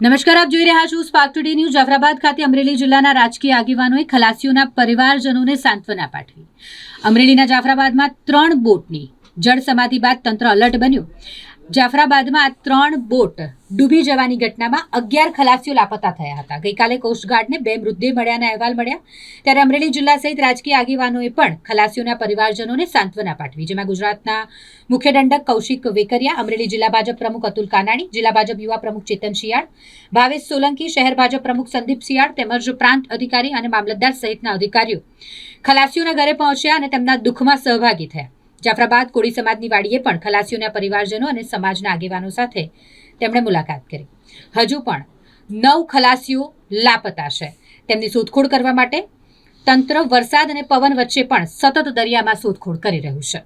નમસ્કાર, આપ જોઈ રહ્યા છો સ્પાર્ક ટુડે ન્યૂઝ જાફરાબાદ ખાતે અમરેલી જિલ્લાના રાજકીય આગેવાનોએ ખલાસીઓના પરિવારજનોને સાંત્વના પાઠવી. અમરેલીના જાફરાબાદમાં ત્રણ બોટની જળ સમાધિ બાદ તંત્ર અલર્ટ બન્યું. જાફરાબાદમાં ત્રણ બોટ ડૂબી જવાની ઘટનામાં અગિયાર ખલાસીઓ લાપતા થયા હતા. ગઈકાલે કોસ્ટગાર્ડને બે મૃતદેહ મળ્યાના અહેવાલ મળ્યા. ત્યારે અમરેલી જિલ્લા સહિત રાજકીય આગેવાનોએ પણ ખલાસીઓના પરિવારજનોને સાંત્વના પાઠવી. જેમાં ગુજરાતના મુખ્ય દંડક કૌશિક વેકરિયા, અમરેલી જિલ્લા ભાજપ પ્રમુખ અતુલ કાનાણી, જિલ્લા ભાજપ યુવા પ્રમુખ ચેતન શિયાળ, ભાવેશ સોલંકી, શહેર ભાજપ પ્રમુખ સંદીપ શિયાળ તેમજ પ્રાંત અધિકારી અને મામલતદાર સહિતના અધિકારીઓ ખલાસીઓના ઘરે પહોંચ્યા અને તેમના દુઃખમાં સહભાગી થયા. જાફરાબાદ કોળી સમાજની વાડીએ પણ ખલાસીઓના પરિવારજનો અને સમાજના આગેવાનો સાથે તેમણે મુલાકાત કરી. હજુ પણ નવ ખલાસીઓ લાપતા છે તેમની શોધખોળ કરવા માટે તંત્ર, વરસાદ અને પવન વચ્ચે પણ સતત દરિયામાં શોધખોળ કરી રહ્યું છે.